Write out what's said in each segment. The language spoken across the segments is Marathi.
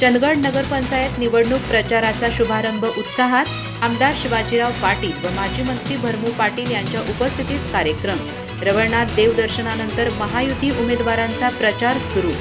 चंदगड नगरपंचायत निवडणूक प्रचाराचा शुभारंभ उत्साहात आमदार शिवाजीराव पाटील व माजी मंत्री भरमू पाटील यांच्या उपस्थितीत कार्यक्रम. रवळनाथ देवदर्शनानंतर महायुती उमेदवारांचा प्रचार सुरू.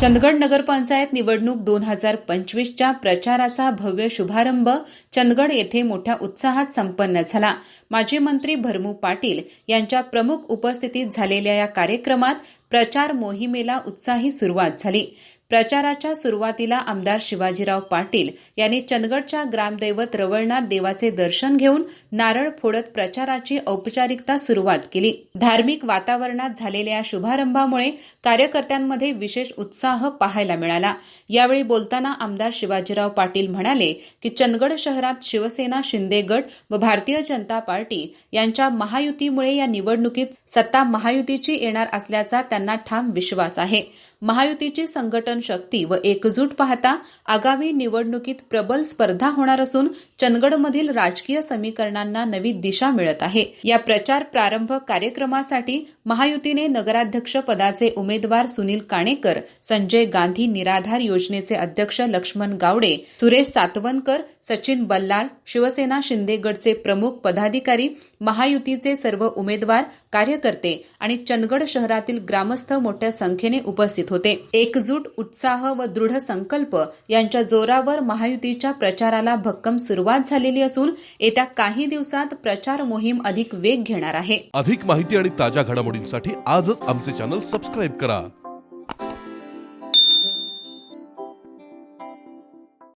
चंदगड नगरपंचायत निवडणूक दोन हजार पंचवीसच्या प्रचाराचा भव्य शुभारंभ चंदगड येथे मोठ्या उत्साहात संपन्न झाला. माजी मंत्री भरमू पाटील यांच्या प्रमुख उपस्थितीत झालेल्या या कार्यक्रमात प्रचार मोहिमेला उत्साही सुरुवात झाली. प्रचाराच्या सुरुवातीला आमदार शिवाजीराव पाटील यांनी चंदगडच्या ग्रामदैवत रवळनाथ देवाचे दर्शन घेऊन नारळ फोडत प्रचाराची औपचारिकता सुरुवात केली. धार्मिक वातावरणात झालेल्या या शुभारंभामुळे कार्यकर्त्यांमध्ये विशेष उत्साह पाहायला मिळाला. यावेळी बोलताना आमदार शिवाजीराव पाटील म्हणाले की चंदगड शहरात शिवसेना शिंदे गट व भारतीय जनता पार्टी यांच्या महायुतीमुळे या निवडणुकीत सत्ता महायुतीची येणार असल्याचा त्यांना ठाम विश्वास आहे. महायुतीची संघटन शक्ती व एकजूट पाहता आगामी निवडणुकीत प्रबल स्पर्धा होणार असून चंदगडमधील राजकीय समीकरणांना नवी दिशा मिळत आहे. या प्रचार प्रारंभ कार्यक्रमासाठी महायुतीने नगराध्यक्ष पदाचे उमेदवार सुनील काणेकर संजय गांधी निराधार योजनेचे अध्यक्ष लक्ष्मण गावडे सुरेश सातवनकर सचिन बल्लाळ शिवसेना शिंदेगडचे प्रमुख पदाधिकारी महायुतीचे सर्व उमेदवार कार्यकर्ते आणि चंदगड शहरातील ग्रामस्थ मोठ्या संख्येने उपस्थित होते. एकजूट उत्साह व दृढ संकल्प यांच्या जोरावर महायुतीच्या प्रचाराला भक्कम सुरुवात झालेली असून येत्या काही दिवसात प्रचार मोहीम अधिक वेग घेणार आहे. अधिक माहिती आणि ताज्या घडामोडींसाठी आजच आमचे चॅनल सबस्क्राईब करा.